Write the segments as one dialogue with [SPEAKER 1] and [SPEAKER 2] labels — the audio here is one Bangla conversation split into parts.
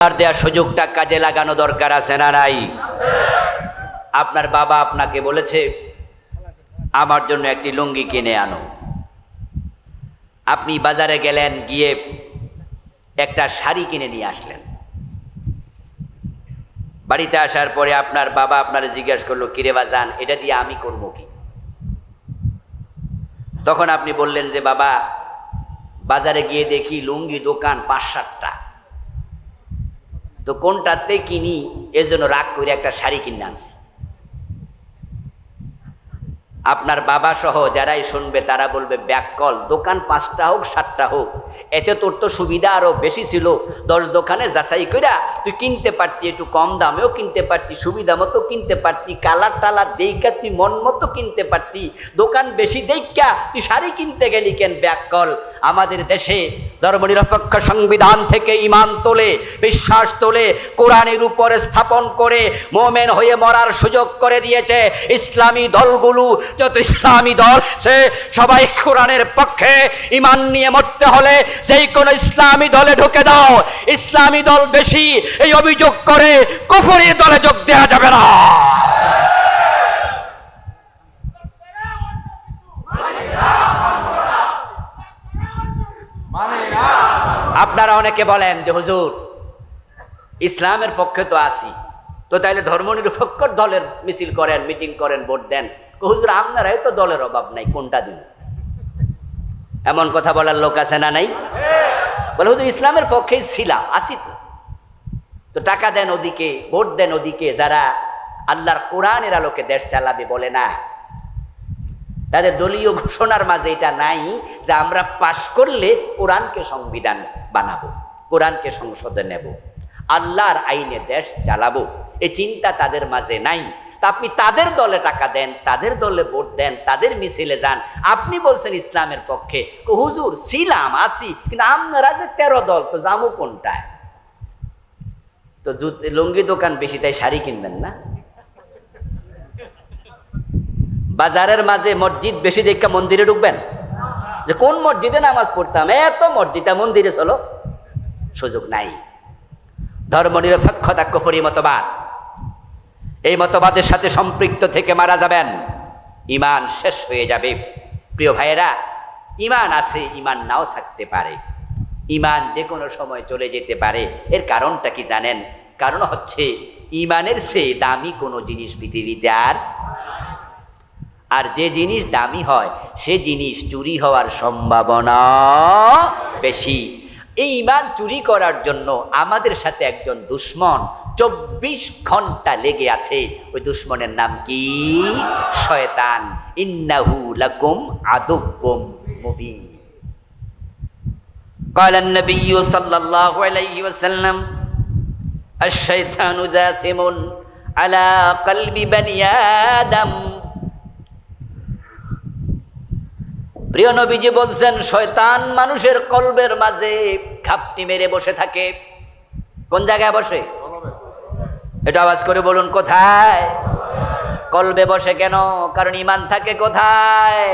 [SPEAKER 1] আর দেওয়ার সুযোগটা কাজে লাগানো দরকার আছে না নাই? আপনার বাবা আপনাকে বলেছে, আমার জন্য একটি লুঙ্গি কিনে আনো। আপনি বাজারে গেলেন, গিয়ে একটা শাড়ি কিনে নিয়ে আসলেন। বাড়িতে আসার পরে আপনার বাবা আপনার জিজ্ঞাসা করল, কিরে বাজান, এটা দিয়ে আমি করব কি? তখন আপনি বললেন যে, বাবা, বাজারে গিয়ে দেখি লুঙ্গি দোকান পাঁচ সাতটা তো কোনটাতে কিনি? এর জন্য রাগ করে একটা শাড়ি কিনে আনছি। আপনার বাবা সহ যারাই শুনবে তারা বলবে, ব্যাককল, দোকান পাঁচটা হোক, সাতটা হোক। এতে তোর তো সুবিধা আরও বেশি ছিল। দশ দোকানে যাচাই কইরা তুই কিনতে পারতি, একটু কম দামেও কিনতে পারতি, সুবিধা মতো কিনতে পারতি, কালার টালার দেইকা তুই মন মতো কিনতে পারতি। দোকান বেশি দেইকা তুই শাড়ি কিনতে গেলি কেন, ব্যাককল? আমাদের দেশে ধর্মনিরপেক্ষ সংবিধান থেকে ইমান তোলে, বিশ্বাস তোলে, কোরআনের উপরে স্থাপন করে, মোমেন হয়ে মরার সুযোগ করে দিয়েছে। ইসলামী দলগুলো যত ইসলামী দল আছে, সবাই কোরআনের পক্ষে ইমান নিয়ে মরতে হলে যেই কোনো ইসলামী দলে ঢুকে দাও। ইসলামী দল বেশি এই অভিযোগ করে, কুফরি দলে যোগ দেওয়া যাবে না। আপনারা অনেকে বলেন যে, হুজুর, ইসলামের পক্ষে তো আসি তো তাইলে ধর্মনিরপেক্ষ দলের মিছিল করেন, মিটিং করেন, ভোট দেন। হুজুর, আপনারাই তো দলের অভাব নাই, কোনটা দিন? এমন কথা বলার লোক আছে না নাই? বলে, হুজুর, ইসলামের পক্ষেই ছিলাম আসি তো। তো টাকা দেন ওদিকে, ভোট দেন ওদিকে, যারা আল্লাহর কোরআনের আলোকে দেশ চালাবে বলে না। তাদের দলীয় ঘোষণার মাঝে এটা নাই যে আমরা পাশ করলে কোরআনকে সংবিধান বানাবো, কোরআনকে সংসদে নেব, আল্লাহর আইনে দেশ চালাবো। এই চিন্তা তাদের মাঝে নাই। তা আপনি তাদের দলে টাকা দেন, তাদের দলে ভোট দেন, তাদের মিছিলে যান। আপনি বলছেন ইসলামের পক্ষে। হুজুর, ছিলাম, আসি, কিন্তু আপনারা যে তেরো দল, তো জামু কোনটায়? তো লুঙ্গি দোকান বেশি, তাই শাড়ি কিনবেন না? বাজারের মাঝে মসজিদ বেশি দেখা মন্দিরে ঢুকবেন? যে কোন মসজিদে নামাজ পড়তাম? এত মসজিদে, মন্দিরে চলো। সুযোগ নাই। ধর্ম নিরপেক্ষতা কফরি মতবাদ। এই মতবাদের সাথে সম্পৃক্ত থেকে মারা যাবেন। ইমান শেষ হয়ে যাবে। প্রিয় ভাইয়েরা, ইমান আছে, ইমান নাও থাকতে পারে। ইমান যে কোনো সময় চলে যেতে পারে। এর কারণটা কি জানেন? কারণ হচ্ছে, ইমানের চেয়ে দামি কোনো জিনিস পৃথিবীতে আর আর যে জিনিস দামি হয়, সে জিনিস চুরি হওয়ার সম্ভাবনা বেশি। এই ইমান চুরি করার জন্য আমাদের সাথে একজন দুশ্মন চব্বিশ ঘন্টা লেগে আছে ওই দুশ্মনের নাম কি শয়তান ইন্নাহু লাকুম আদুব্বুম মুবিন قال النبي صلى الله عليه وسلم الشيطان جاثم على قلب بني آدم প্রিয় নবীজি বলছেন, শয়তান মানুষের কলবের মাঝে ঘাপটি মেরে বসে থাকে। কোন জায়গায় বসে? এটা আওয়াজ করে বলুন, কোথায়? কলবে বসে কেন? কারণ ইমান থাকে কোথায়?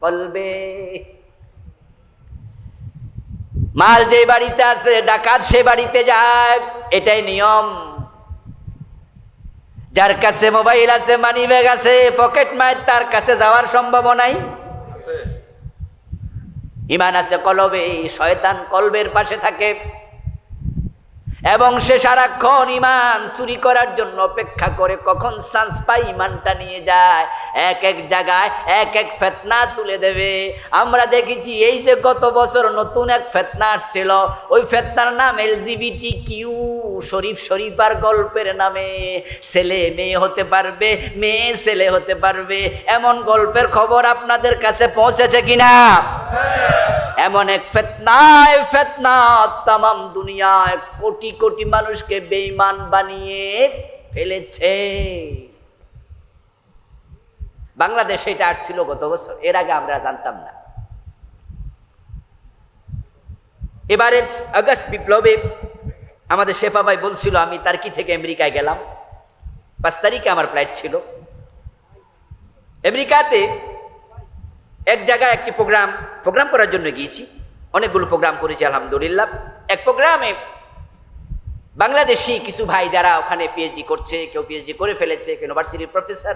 [SPEAKER 1] কলবে। মাল যে বাড়িতে আছে, ডাকাত সে বাড়িতে যায়, এটাই নিয়ম। যার কাছে মোবাইল আছে মানি ব্যাগ আছে পকেট মায়ের, তার কাছে যাওয়ার সম্ভাবনাই ইমান আছে কলবে শয়তান কলবের পাশে থাকে। এবং সে সারাক্ষণ ইমান চুরি করার জন্য অপেক্ষা করে কখন চান্স পাই ইমানটা নিয়ে যায়। এক এক জায়গায় এক এক ফেতনা তুলে দেবে। আমরা দেখেছি এই যে গত বছর নতুন এক ফেতনা আসছিল। ওই ফেতনার নাম এলজিবিটি কিউ শরীফ শরীফার গল্পের নামে। ছেলে মেয়ে হতে পারবে মেয়ে ছেলে হতে পারবে। এমন গল্পের খবর আপনাদের কাছে পৌঁছেছে কিনা? এমন এক ফেতনায় ফেতনা তামাম দুনিয়ায় কোটি কোটি মানুষকে বেঈমান বানিয়ে ফেলেছে। বাংলাদেশে এটা আসছিল গত বছর, এর আগে আমরা জানতাম না। এবারের আগস্ট বিপ্লবে আমাদের শেফা ভাই বলছিল, আমি তার্কি থেকে আমেরিকায় গেলাম। পাঁচ তারিখে আমার ফ্লাইট ছিল। আমেরিকাতে এক জায়গায় একটি প্রোগ্রাম প্রোগ্রাম করার জন্য গিয়েছি। অনেকগুলো প্রোগ্রাম করেছি, আলহামদুলিল্লাহ। এক প্রোগ্রামে বাংলাদেশি কিছু ভাই যারা ওখানে পিএইচডি করছে, কেউ পিএইচডি করে ফেলেছে, কেউ ইউনিভার্সিটির প্রফেসর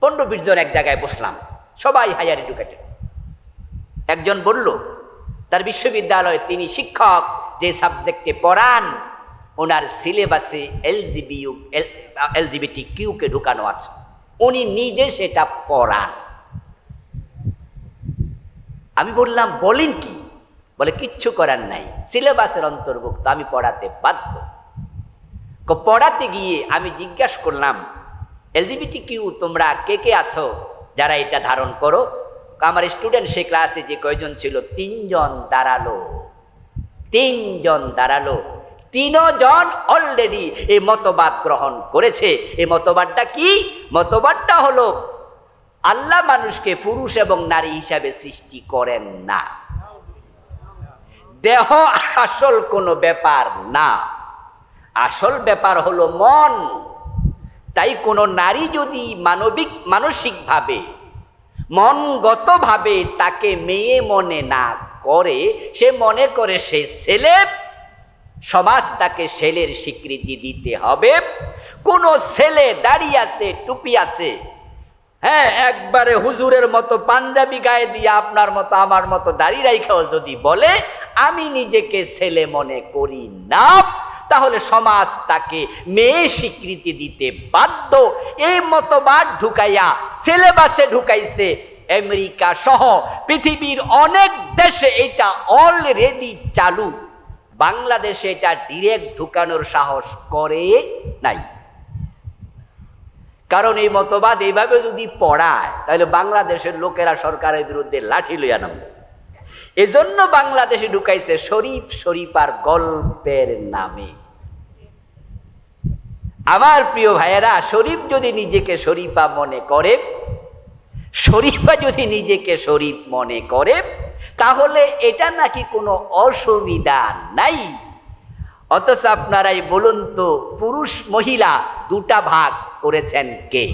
[SPEAKER 1] পনেরো বিশ জন এক জায়গায় বসলাম। সবাই হায়ার এডুকেটেড একজন বলল, তার বিশ্ববিদ্যালয়ে তিনি শিক্ষক, যে সাবজেক্টে পড়ান, ওনার সিলেবাসে এলজিবিউ এলজিবিটি কিউকে ঢুকানো আছে। উনি নিজে সেটা পড়ান। আমি বললাম, বলেন কি? বলে, কিচ্ছু করার নাই, সিলেবাসের অন্তর্ভুক্ত, আমি পড়াতে বাধ্য। পড়াতে গিয়ে আমি জিজ্ঞাসা করলাম এলজিবিটি কিউ তোমরা কে কে আছো যারা এটা ধারণ করো? আমার স্টুডেন্ট সে ক্লাসে যে কয়জন ছিল, তিনজন দাঁড়াল। তিনজন দাঁড়াল। তিনজন অলরেডি এই মতবাদ গ্রহণ করেছে। এই মতবাদটা কি? মতবাদটা হলো, আল্লাহ মানুষকে পুরুষ এবং নারী হিসাবে সৃষ্টি করেন না। দেহ আসল কোনো ব্যাপার না। আসল ব্যাপার হলো মন। তাই কোনো নারী যদি মানবিক, মানসিকভাবে, মনগতভাবে তাকে মেয়ে মনে না করে, সে মনে করে সে ছেলে, সমাজ তাকে ছেলের স্বীকৃতি দিতে হবে। কোনো ছেলে দাঁড়িয়ে আছে, টুপি আছে হ্যাঁ একবারে হুজুরের মতো পাঞ্জাবি গায়ে দিয়ে আপনার মতো, আমার মতো দাড়ি রাইখাও যদি বলে, আমি নিজেকে ছেলে মনে করি না, তাহলে সমাজ তাকে মেয়ে স্বীকৃতি দিতে বাধ্য। এই মতবাদ ঢুকাইয়া সিলেবাসে ঢুকাইছে আমেরিকা সহ পৃথিবীর অনেক দেশে এটা অলরেডি চালু। বাংলাদেশে এটা ডিরেক্ট ঢুকানোর সাহস করে নাই। কারণ এই মতবাদ এইভাবে যদি পড়ায়, তাহলে বাংলাদেশের লোকেরা সরকারের বিরুদ্ধে লাঠি লইয়া নামবে। এজন্য বাংলাদেশে ঢুকাইছে শরীফ শরীফার গল্পের নামে। আমার প্রিয় ভাইয়েরা, শরীফ যদি নিজেকে শরীফা মনে করে, শরীফা যদি নিজেকে শরীফ মনে করে, তাহলে এটা নাকি কোনো অসুবিধা নাই। অথচ আপনারাই বলুন তো, পুরুষ মহিলা দুটা ভাগ করেছেন কে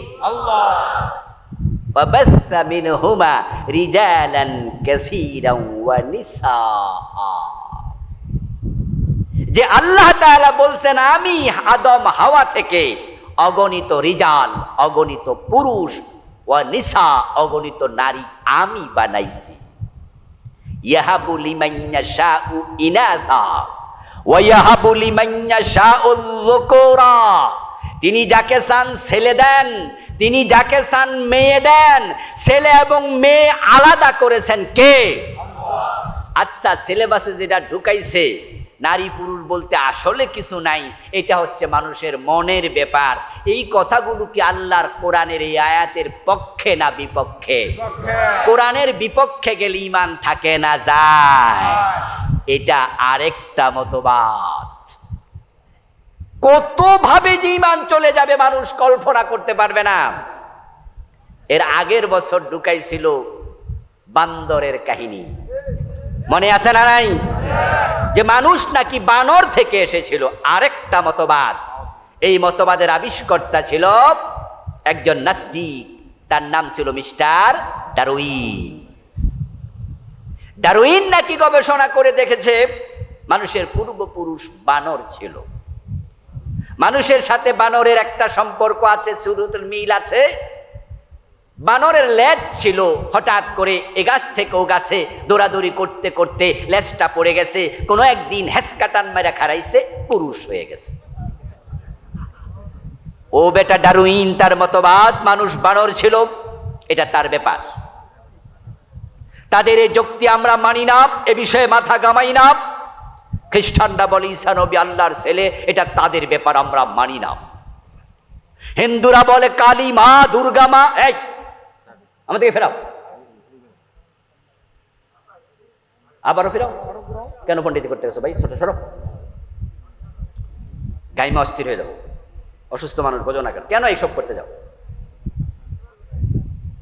[SPEAKER 1] وبث منهما رجالا كثيرا ونساء যে আল্লাহ তাআলা বলছেন আমি আদম হাওয়া থেকে অগণিত রিজাল অগণিত পুরুষ ও নিসা অগণিত নারী আমি বানাইছি ইয়াহাবু লিমান ইয়াশাউ ইনাথা ওয়া ইয়াহাবু লিমান ইয়াশাউ যুকুরা তিনি যাকে চান ছেলে দেন, তিনি যাকে চান মেয়ে দেন, ছেলে এবং মেয়ে আলাদা করেছেন কে? আচ্ছা সিলেবাসে যেটা ঢুকাইছে, নারী পুরুষ বলতে আসলে কিছু নাই, এটা হচ্ছে মানুষের মনের ব্যাপার। এই কথাগুলো কি আল্লাহর কোরআনের এই আয়াতের পক্ষে না বিপক্ষে? কোরআনের বিপক্ষে গেলে ইমান থাকে না যায়। এটা আরেকটা মতবাদ। কতভাবে যে ইমান চলে যাবে মানুষ কল্পনা করতে পারবে না। এর আগের বছর ঢুকাইছিল বান্দরের কাহিনী। মনে আছে না নাই? যে মানুষ নাকি বানর থেকে এসেছিল। আরেকটা মতবাদ। এই মতবাদের আবিষ্কর্তা ছিল একজন নাস্তিক। তার নাম ছিল মিস্টার ডারউইন। ডারুইন নাকি গবেষণা করে দেখেছে, মানুষের পূর্বপুরুষ বানর ছিল। মানুষের সাথে বানরের একটা সম্পর্ক আছে শুরুতুল মিল আছে। বানরের লেজ ছিল হঠাৎ করে এ গাছ থেকে ও গাছে দৌড়াদৌড়ি করতে করতে লেজটা পড়ে গেছে। কোনো একদিন হেসকাটান মেরা খারাইছে পুরুষ হয়ে গেছে। ও বেটা ডারুইন, তার মতবাদ, মানুষ বানর ছিল, এটা তার ব্যাপার। তাদের এই যুক্তি আমরা মানি না, এ বিষয়ে মাথা গামাই না। খ্রিস্টানরা বলে, ঈসা নবী আল্লাহর ছেলে, এটা তাদের ব্যাপার, আমরা মানি না। হিন্দুরা বলে, কালী মা, দুর্গা মা, এই, আমাদেরকে ফেরাও। আবারও ফেরাও। কেন পণ্ডিত করতে গেছো ভাই? ছোট সরো গাইমা অস্থির হয়ে যাও। অসুস্থ মানুষ, বোঝো না কেন? কেন এইসব করতে যাও?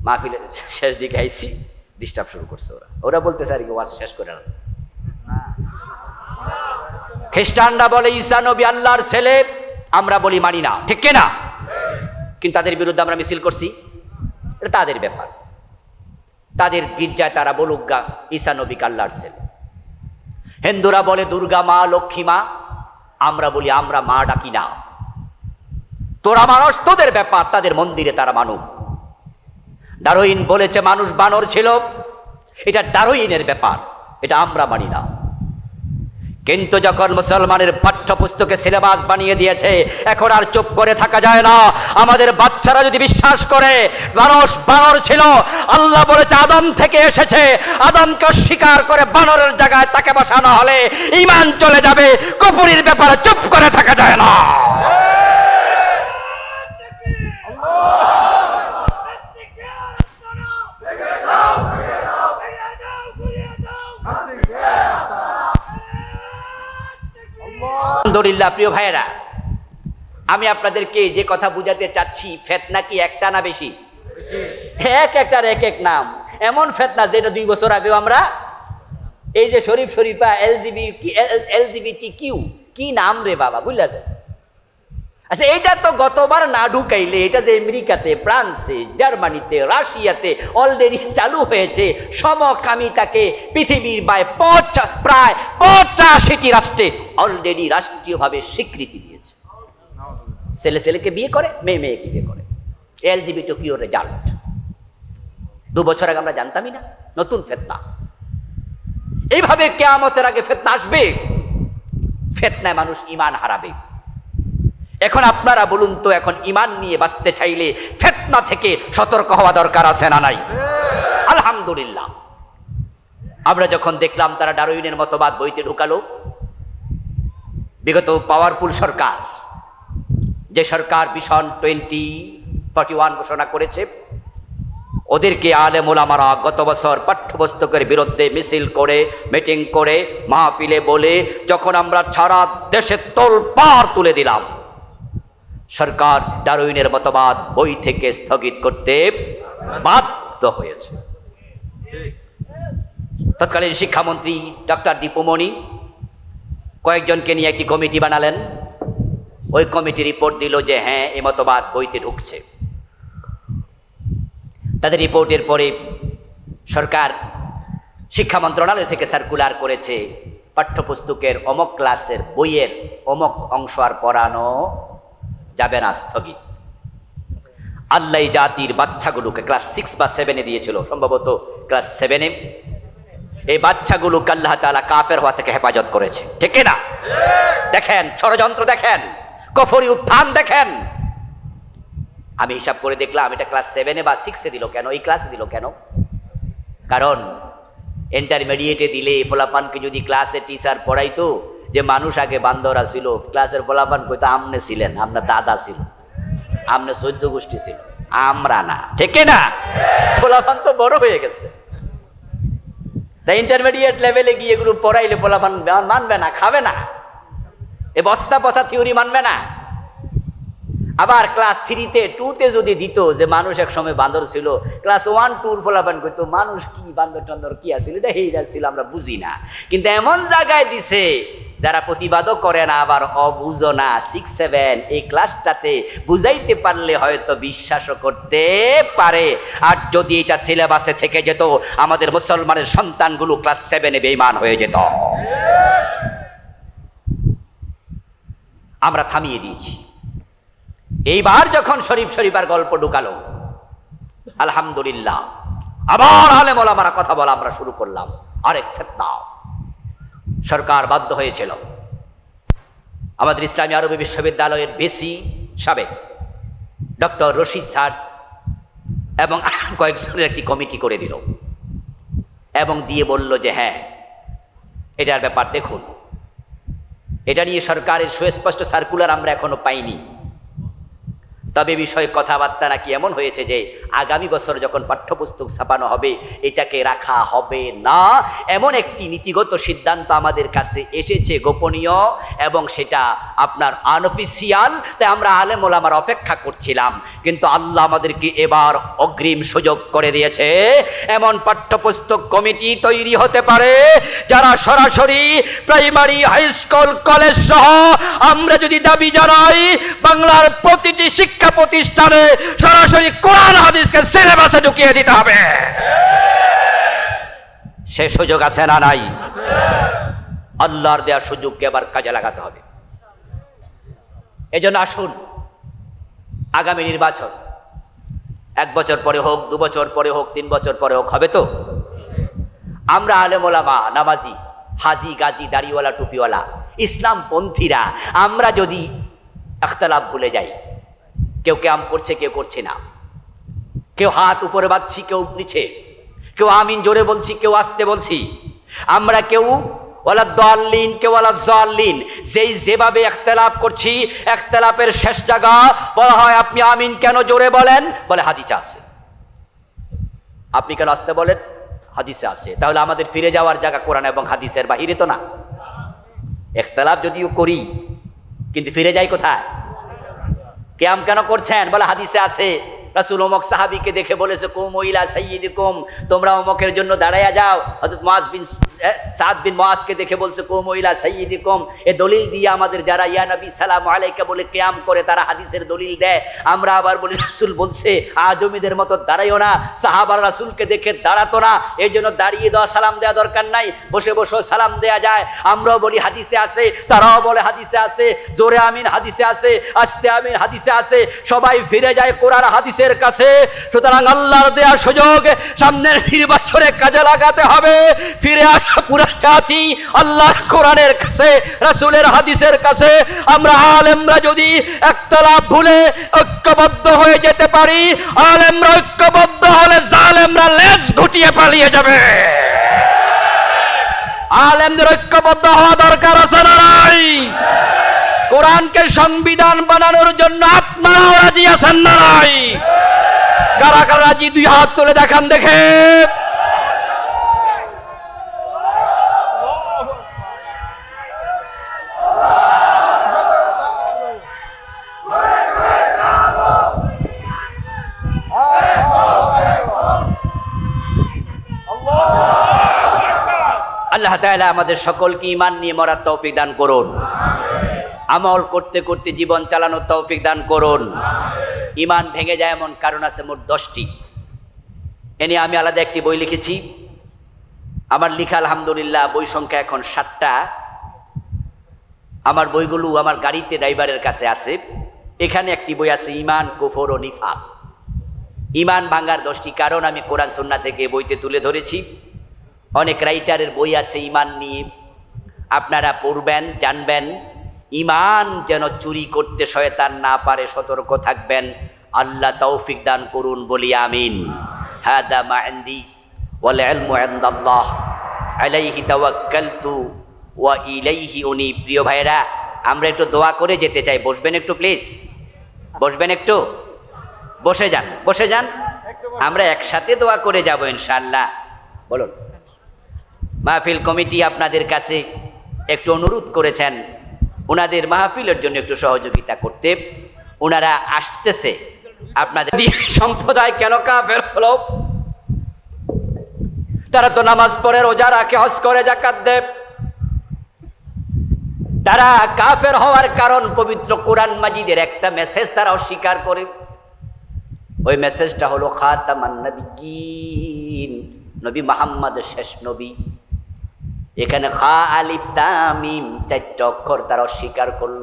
[SPEAKER 1] মাহফিলে শেষ দিকে আইসি ডিস্টার্ব শুরু করছে ওরা। ওরা বলতেছে আর কি, ওয়াজ শেষ করে না খ্রিস্টানরা বলে, ঈসা নবী আল্লাহর ছেলে, আমরা বলি মানি না। ঠিক না? কিন্তু তাদের বিরুদ্ধে আমরা মিছিল করছি। এটা তাদের ব্যাপার। তাদের গির্জায় তারা বলুক গা, ঈসা নবী আল্লাহর ছেলে। হিন্দুরা বলে, দুর্গা মা, লক্ষ্মী মা, আমরা বলি, আমরা মা ডাকি না। তোরা মানুষ তোদের ব্যাপার, তাদের মন্দিরে তারা মানুষ ডারোইন বলেছে, মানুষ বানর ছিল। এটা ডারোইনের ব্যাপার। এটা আমরা মানি না। কিন্তু যখন মুসলমানের পাঠ্যপুস্তকে সিলেবাস বানিয়ে দিয়েছে, এখন আর চুপ করে থাকা যায় না। আমাদের বাচ্চারা যদি বিশ্বাস করে, মানুষ বানর ছিল, আল্লাহ বলেছে আদম থেকে এসেছে। আদমকে স্বীকার করে বানরের জায়গায় তাকে বসানো হলে ইমান চলে যাবে কপুরির ব্যাপারে চুপ করে থাকা যায় না। আলহামদুলিল্লাহ প্রিয় ভাইয়েরা, আমি আপনাদেরকে যে কথা বুঝাতে চাচ্ছি, ফেতনা কি একটা না বেশি? এক একটার এক এক নাম। এমন ফেতনা যেটা দুই বছর আগেও আমরা, এই যে Sharif Sharifa, LGB LGBT Q, কি নাম রে বাবা, বুঝলা যায়? আচ্ছা এটা তো গতবার না ঢুকাইলে, এটা যে আমেরিকাতে, ফ্রান্সে, জার্মানিতে, রাশিয়াতে অলরেডি চালু হয়েছে সমকামিতাকে পৃথিবীর বায় পঞ্চা প্রায় পঁচাশিটি রাষ্ট্রে অলরেডি রাষ্ট্রীয়ভাবে স্বীকৃতি দিয়েছে। ছেলে ছেলেকে বিয়ে করে, মেয়ে মেয়েকে বিয়ে করে। এলজিবিটি কিউ রেজাল্ট দু বছর আগে আমরা জানতামই না, নতুন ফেতনা। এইভাবে কেয়ামতের আগে ফেতনা আসবে, ফেতনায় মানুষ ইমান হারাবে। এখন আপনারা বলুন তো, এখন ইমান নিয়ে বাঁচতে চাইলে ফেতনা থেকে সতর্ক হওয়া দরকার আছে না নাই? আলহামদুলিল্লাহ। আমরা যখন দেখলাম তারা ডারুইনের মতবাদ বইতে ঢুকালো, বিগত পাওয়ারফুল সরকার, যে সরকার মিশন টোয়েন্টি, ফর্টি ওয়ান ঘোষণা করেছে, ওদেরকে আলেম ওলামারা গত বছর পাঠ্যপুস্তকের বিরুদ্ধে মিছিল করে, মিটিং করে, মাহফিলে বলে, যখন আমরা সারা দেশে তোল পার তুলে দিলাম সরকার ডারুইনের মতবাদ বই থেকে স্থগিত করতে বাধ্য হয়েছে। তৎকালীন শিক্ষামন্ত্রী ডক্টর দীপুমণি কয়েকজনকে নিয়ে একটি কমিটি বানালেন। ওই কমিটি রিপোর্ট দিল যে হ্যাঁ এ মতবাদ বইতে ঢুকছে। তাদের রিপোর্টের পরে সরকার শিক্ষা মন্ত্রণালয় থেকে সার্কুলার করেছে, পাঠ্যপুস্তকের অমক ক্লাসের বইয়ের অমক অংশ আর পড়ানো যাবে না স্থগিত। আল্লাহ জাতির বাচ্চাগুলোকে ক্লাস সিক্স বা সেভেনে দিয়েছিল। সম্ভবত ক্লাস সেভেনে এই বাচ্চাগুলোকে আল্লাহ তালা কাফের হওয়া থেকে হেফাজত করেছে। ঠিক না? দেখেন, ষড়যন্ত্র দেখেন, কফরি উত্থান দেখেন। আমি হিসাব করে দেখলাম, এটা ক্লাস সেভেনে বা সিক্সে দিল কেন? এই ক্লাসে দিল কেন? কারণ ইন্টারমিডিয়েটে দিলে ফোলাপানকে যদি ক্লাসে টিচার পড়াইতো যে মানুষ আগে বান্দরা ছিল, ক্লাসের ফোলাপান কইতো আমনে ছিলেন আপনার দাদা ছিল, আমনে চোদ্দ গোষ্ঠী ছিল, আমরা না। ঠিক না? ফোলাপান তো বড় হয়ে গেছে। তাই ইন্টারমিডিয়েট লেভেলে গিয়ে এগুলো পড়াইলে ফোলাপান মানবে না, খাবে না। এ বস্তা পচা থিওরি মানবে না। আবার ক্লাস থ্রিতে, টুতে যদি দিত যে মানুষ এক সময় বান্দর ছিল, ক্লাস ওয়ান, টুর ফলাফান করতো মানুষ কি বান্দর টান্দর কি আসছিল এটা হেইরা ছিল, আমরা বুঝি না। কিন্তু এমন জায়গায় দিছে যারা প্রতিবাদও করে না, আবার অবুঝো না। সিক্স সেভেন এই ক্লাসটাতে বুঝাইতে পারলে হয়তো বিশ্বাসও করতে পারে। আর যদি এটা সিলেবাসে থেকে যেত, আমাদের মুসলমানের সন্তানগুলো ক্লাস সেভেনে বেইমান হয়ে যেত। আমরা থামিয়ে দিয়েছি। এইবার যখন শরীফ শরীফার গল্প ঢুকালো, আলহামদুলিল্লাহ। আবার আলেম ওলামারা কথা বলা আমরা শুরু করলাম। আরেক ফেতনা। সরকার বাধ্য হয়েছিল। আমাদের ইসলামী আরবি বিশ্ববিদ্যালয়ের বেশি সাবেক ডক্টর রশিদ স্যার এবং কয়েকজনের একটি কমিটি করে দিল এবং দিয়ে বলল যে হ্যাঁ এটার ব্যাপার দেখুন। এটা নিয়ে সরকারের সুস্পষ্ট সার্কুলার আমরা এখনও পাইনি। তবে বিষয়ে কথাবার্তা নাকি এমন হয়েছে যে আগামী বছর যখন পাঠ্যপুস্তক ছাপানো হবে, এটাকে রাখা হবে না। এমন একটি নীতিগত সিদ্ধান্ত আমাদের কাছে এসেছে গোপনীয় এবং সেটা আপনার আনঅফিসিয়াল তাই আমরা আলেম ওলামার অপেক্ষা করছিলাম। কিন্তু আল্লাহ আমাদেরকে এবার অগ্রিম সুযোগ করে দিয়েছে। এমন পাঠ্যপুস্তক কমিটি তৈরি হতে পারে যারা সরাসরি প্রাইমারি, হাই স্কুল, কলেজ সহ আমরা যদি দাবি জানাই, বাংলার প্রতিটি শিক্ষা প্রতিষ্ঠানে সরাসরি কোরআন হাদিসকে সিলেবাসে ঢুকিয়ে দিতে হবে। সে সুযোগ আছে না নাই? আল্লাহর দেওয়ার সুযোগকে আবার কাজে লাগাতে হবে। এজন্য আসুন, আগামী নির্বাচন, এক বছর পরে হোক, দু বছর পরে হোক, তিন বছর পরে হোক, হবে তো? আমরা আলেমোলামা নামাজি, হাজি, গাজি, দাড়িওয়ালা, টুপিওয়ালা, ইসলাম পন্থীরা, আমরা যদি আখতালাফ ভুলে যাই কেউ ক্যাম করছে, কেউ করছে না। কেউ হাত উপরে বাঁধছি, কেউ নিচে। কেউ আমিন জোরে বলছি, কেউ আসতে বলছি। আমরা কেউ ওলা দলিন কেউ ওলা জলিন যেই যেভাবে একতলাপ করছি, একতলাপের শেষ জায়গা বলা হয়, আপনি আমিন কেন জোরে বলেন? বলে হাদিসে আছে। আপনি কেন আসতে বলেন? হাদিসে আছে। তাহলে আমাদের ফিরে যাওয়ার জায়গা কোরআন এবং হাদিসের বাহিরে তো না। একতলাপ যদিও করি, কিন্তু ফিরে যাই কোথায়? কেয়াম কেন করছেন? বলে হাদিসে আছে। রাসুল অমক সাহাবিকে দেখে বলেছে, কুম ওইলা সৈয়দ কুম তোমরা অমকের জন্য দাঁড়াইয়া যাও। অর্থাৎ মাস বিন সাদ বিন মাসকে দেখে বলছে, কুম ওইলা সৈয়দ কুম এ দলিল দিয়ে আমাদের যারা, ইয়া নবী, সালাম আলাইকা বলে কেয়াম করে তারা হাদিসের দলিল দেয়। আমরা আবার বলি, রাসুল বলছে আজমিদের মতো দাঁড়াইও না। সাহাবার রাসুলকে দেখে দাঁড়াতো না। এই জন্য দাঁড়িয়ে দেওয়া, সালাম দেওয়া দরকার নাই। বসে বসে, সালাম দেয়া যায়। আমরাও বলি, হাদিসে আছে। তারাও বলে, হাদিসে আছে। জোরে আমিন, হাদিসে আছে। আস্তে আমিন, হাদিসে আছে। সবাই ফিরে যায় কোরআন হাদিসের কাছে। সুতরাং আল্লাহর দেয়া সুযোগ সামনের নির্বাচনে কাজে লাগাতে হবে। ফিরে আসা পুরা জাতি আল্লাহর কোরআনের কাছে, রাসূলের হাদিসের কাছে। আমরা আলেমরা যদি একতলা ভুলে ঐক্যবদ্ধ হয়ে যেতে পারি, আলেমরা ঐক্যবদ্ধ হলে জালেমরা লেজ গুটিয়ে পালিয়ে যাবে। আলেমদের ঐক্যবদ্ধ হওয়া দরকার আছে না নাই? কোরআনকে সংবিধান বানানোর জন্য আপনারাও রাজি আছেন না নাই? কারা কারা রাজি? দুই হাত তুলে দেখান দেখে। আল্লাহ তাআলা আমাদের সকলকে ইমান নিয়ে মরার তৌফিক দান করুন। আমল করতে করতে জীবন চালানোর তৌফিক দান করুন। ইমান ভেঙে যায় এমন কারণ আছে মোট দশটি। এ নিয়ে আমি আলাদা একটি বই লিখেছি। আমার লিখা আলহামদুলিল্লাহ বই সংখ্যা এখন সাতটা। আমার বইগুলো আমার গাড়িতে ড্রাইভারের কাছে আছে। এখানে একটি বই আছে, ইমান, কুফর ও নিফাক। ইমান ভাঙ্গার দশটি কারণ আমি কোরআন সন্না থেকে বইতে তুলে ধরেছি। অনেক রাইটারের বই আছে ইমান নিয়ে। আপনারা পড়বেন, জানবেন। ইমান যেন চুরি করতে শয়তান না পারে, সতর্ক থাকবেন। আল্লাহ তৌফিক দান করুন বলি আমিন। হাদা মা ইনদি ওয়াল ইলমু ইনদাল্লাহ। আলাইহি তাওয়াক্কালতু ওয়া ইলাইহি উনি। প্রিয় ভাইরা আমরা একটু দোয়া করে যেতে চাই। বসবেন একটু, প্লিজ? বসবেন একটু? বসে যান বসে যান। আমরা একসাথে দোয়া করে যাব ইনশাআল্লাহ। বলুন। মাহফিল কমিটি আপনাদের কাছে একটু অনুরোধ করেছেন। ওনাদের মাহফিলের জন্য একটু সহযোগিতা করতে। ওনারা আসতেছে। আপনাদের দিয়ে সম্প্রদায় কেন কাফের হলো? তারা তো নামাজ পড়ে, রোজা রাখে, হজ করে জাকাত দেব তারা কাফের হওয়ার কারণ পবিত্র কোরআন মাজিদের একটা মেসেজ তারা অস্বীকার করে। ওই মেসেজটা হলো খাতামান নবীন, নবী মাহাম্মদের শেষ নবী। এখানে খা আলিফ তামিম চারটা অক্ষর তারা অস্বীকার করল।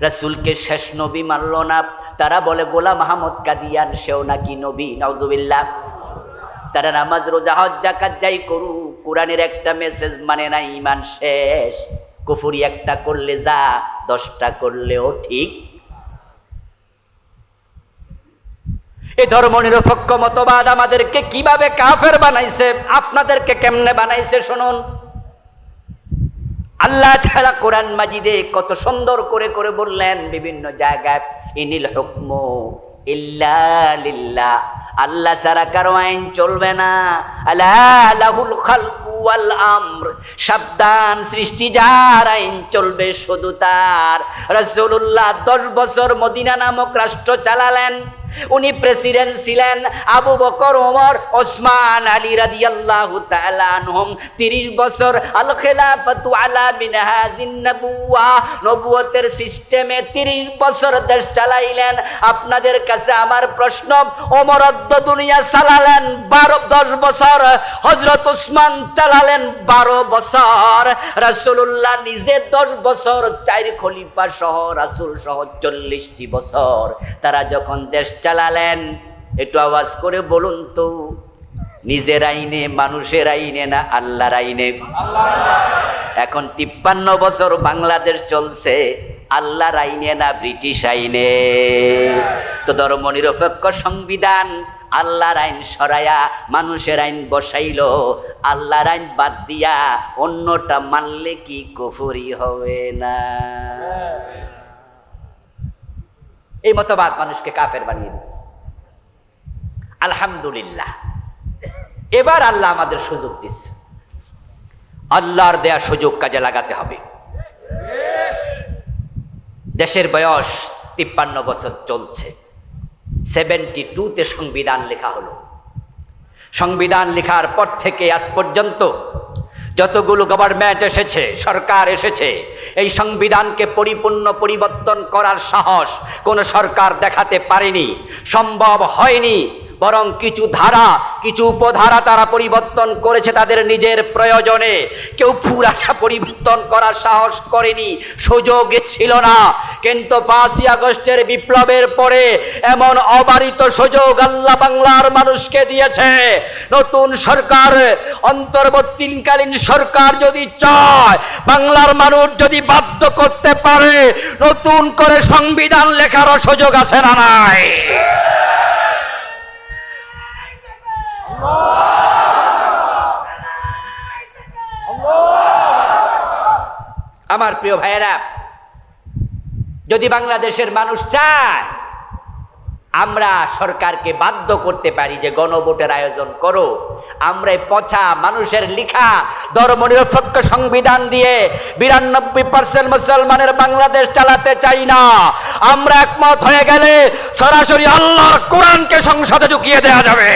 [SPEAKER 1] রাসুলকে শেষ নবী মানল না। তারা বলে, গোলাম মাহমদ কাদিয়ান, সেও নাকি নবী নজুবিল্লাহ তারা নামাজ, রোজা, হজ জাকাত যাই করু কোরআনের একটা মেসেজ মানে না ইমান শেষ। কুফুরি একটা করলে যা, দশটা করলেও ঠিক এই ধর্ম নিরপেক্ষ মতবাদ আমাদেরকে কীভাবে কাফের বানাইছে, আপনাদেরকে কেমনে বানাইছে শুনুন। আল্লাহ ছাড়া কোরআন মাজিদে কত সুন্দর করে করে বললেন, বিভিন্ন জায়গায়, ইনিল হুকম ইল্লাহ আল্লাহ ছাড়া কারও আইন চলবে না। আল্লাহুল খালকু ওয়াল আমর। সাবধান, সৃষ্টি যার আইন চলবে শুধু তার। রাসূলুল্লাহ দশ বছর মদিনা নামক রাষ্ট্র চালালেন। উনি প্রেসিডেন্ট ছিলেন আবু বকর ওমর ওসমান, আলী রাদিয়াল্লাহু তাআলা আনহুম। 30 বছর আল খেলাফাতু আলা নবুয়া নবুয়তের সিস্টেমে 30 বছর দেশ চালাইলেন। আপনাদের কাছে আমার প্রশ্ন অদ্দ দুনিয়া চালালেন 12 10 বছর? হযরত ওসমান চালালেন 12 বছর। রাসূলুল্লাহ নিজে 10 বছর চার খলিফা সহ রাসূল সহ 40টি বছর। তারা যখন দেশ চালালেন। একটু আওয়াজ করে বলুন তো, নিজের আইনে, মানুষের আইনে না আল্লাহর আইনে? এখন তিপ্পান্ন বছর বাংলাদেশ চলছে, আল্লাহর আইনে না ব্রিটিশ আইনে? তো ধর্ম নিরপেক্ষ সংবিধান, আল্লাহর আইন সরায়া মানুষের আইন বসাইল, আল্লাহর আইন বাদ দিয়া অন্যটা মানলে কি কুফুরি হবে না? এই মতবাদ মানুষকে কাফের বানিয়ে দেবে আলহামদুলিল্লাহ। এবার আল্লাহ আমাদের সুযোগ দিচ্ছে। আল্লাহর দেয়া সুযোগ কাজে লাগাতে হবে। দেশের বয়স তিপ্পান্ন বছর চলছে। সেভেন্টি টুতে সংবিধান লেখা হলো। সংবিধান লেখার পর থেকে আজ পর্যন্ত যতগুলো গভর্নমেন্ট এসেছে, সরকার এসেছে, এই সংবিধানকে পরিপূর্ণ পরিবর্তন করার সাহস কোনো সরকার দেখাতে পারেনি, সম্ভব হয়নি। বরং কিছু ধারা, কিছু উপধারা তারা পরিবর্তন করেছে তাদের নিজের প্রয়োজনে। কেউ পুরাটা পরিবর্তন করার সাহস করেনি সুযোগ ছিল না। কিন্তু পাঁচই আগস্টের বিপ্লবের পরে এমন অবারিত সুযোগ আল্লাহ বাংলার মানুষকে দিয়েছে। নতুন সরকার, অন্তর্বর্তীকালীন সরকার যদি চায়, বাংলার মানুষ যদি বাধ্য করতে পারে, নতুন করে সংবিধান লেখারও সুযোগ আছে না নাই? আমার প্রিয় ভাইয়েরা, যদি বাংলাদেশের মানুষ চায়, আমরা সরকারকে বাধ্য করতে পারি যে গণভোটের আয়োজন করো। আমরা পচা মানুষের লিখা ধর্মনিরপেক্ষ সংবিধান দিয়ে বিরানব্বই পার্সেন্ট মুসলমানের বাংলাদেশ চালাতে চাই না। আমরা একমত হয়ে গেলে সরাসরি আল্লাহর কোরআনকে সংসদে ঢুকিয়ে দেওয়া যাবে।